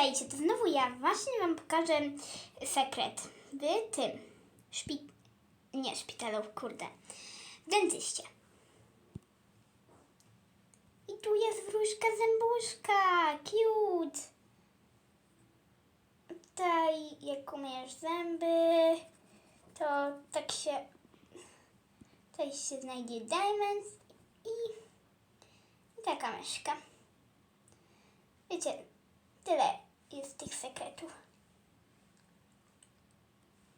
Witajcie, to znowu ja. Właśnie Wam pokażę sekret w tym szpi... nie szpitalu, kurde, w dentyście. I tu jest wróżka zębuszka, cute. Tutaj jak umyjesz zęby, to tak się, tutaj się znajdzie diamonds i, i taka myszka. Wiecie, tyle jest tych sekretów.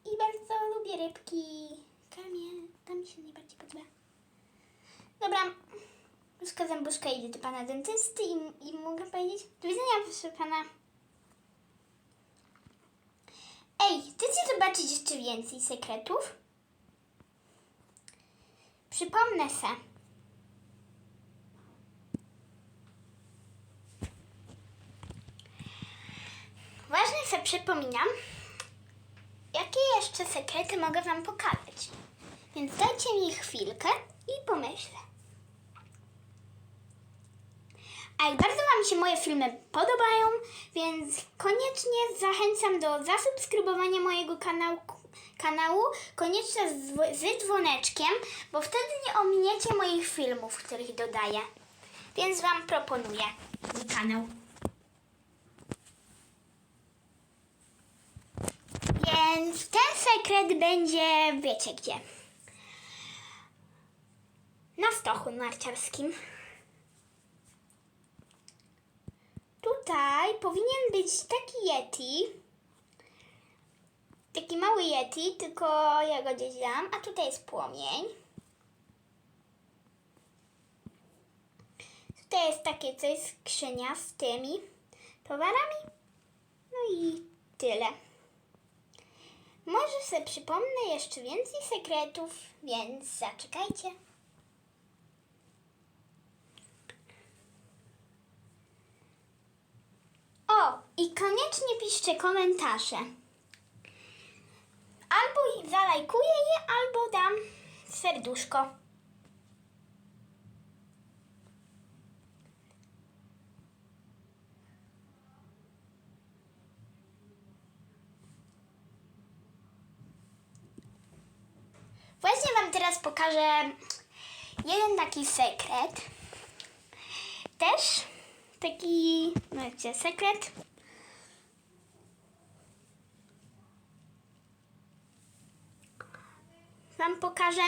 I bardzo lubię rybki. Kamie, ta mi się najbardziej podoba. Dobra, Różka zębuszka idzie do pana dentysty i, i mogę powiedzieć do widzenia, proszę pana. Ej, chcecie zobaczyć jeszcze więcej sekretów? Przypomnę se. Ważne se przypominam, jakie jeszcze sekrety mogę Wam pokazać. Więc dajcie mi chwilkę i pomyślę. A jak bardzo Wam się moje filmy podobają, więc koniecznie zachęcam do zasubskrybowania mojego kanału, kanału koniecznie z, z dzwoneczkiem, bo wtedy nie ominiecie moich filmów, których dodaję. Więc Wam proponuję mój kanał. Więc ten sekret będzie, wiecie gdzie? Na stochu narciarskim. Tutaj powinien być taki Yeti. Taki mały Yeti, tylko ja go gdzieś dam. A tutaj jest płomień. Tutaj jest takie coś, skrzynia z tymi towarami. No i tyle. Może sobie przypomnę jeszcze więcej sekretów, więc zaczekajcie. O, i koniecznie piszcie komentarze. Albo zalajkuję je, albo dam serduszko. Właśnie Teraz pokażę jeden taki sekret. Też taki, no wiecie, sekret. Wam pokażę.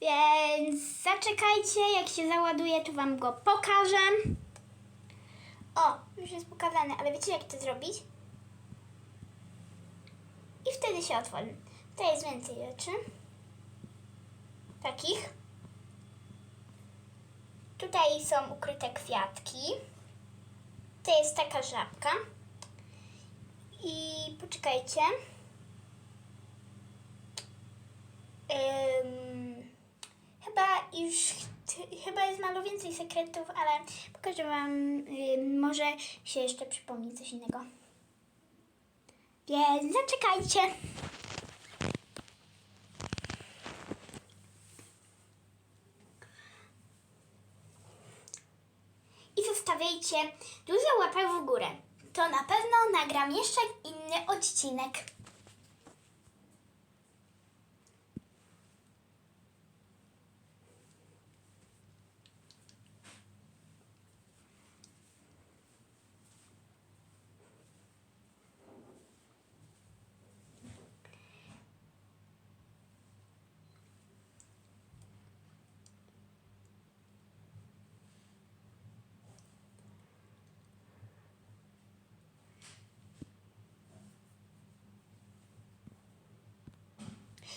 Więc zaczekajcie, jak się załaduje, to Wam go pokażę. O, już jest pokazane, ale wiecie jak to zrobić? I wtedy się otworzy. Tutaj jest więcej rzeczy. Takich. Tutaj są ukryte kwiatki. To jest taka żabka. I poczekajcie. Chyba już ch- chyba jest mało więcej sekretów, ale pokażę wam, może się jeszcze przypomni coś innego. Więc zaczekajcie. i zostawiajcie dużo łapek w górę. To na pewno nagram jeszcze inny odcinek.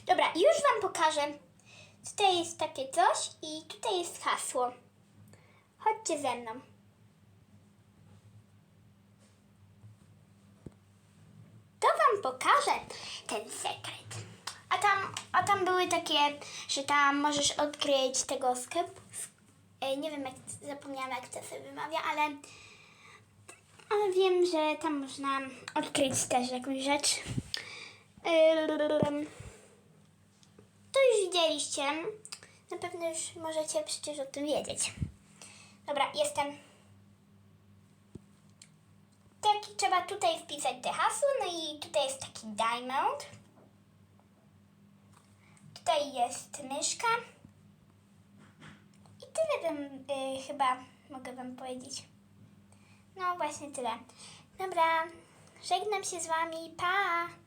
Dobra, już Wam pokażę. Tutaj jest takie coś i tutaj jest hasło. Chodźcie ze mną. To Wam pokażę ten sekret. A tam, a tam były takie, że tam możesz odkryć tego sklep. e, Nie wiem, jak zapomniałam, jak to sobie wymawia, ale, ale wiem, że tam można odkryć też jakąś rzecz. Już widzieliście. Na pewno już możecie przecież o tym wiedzieć. Dobra, jestem. taki trzeba tutaj wpisać te hasło, no i tutaj jest taki diamond. Tutaj jest myszka. I tyle wam y, chyba mogę wam powiedzieć. No właśnie tyle. Dobra, żegnam się z wami, pa!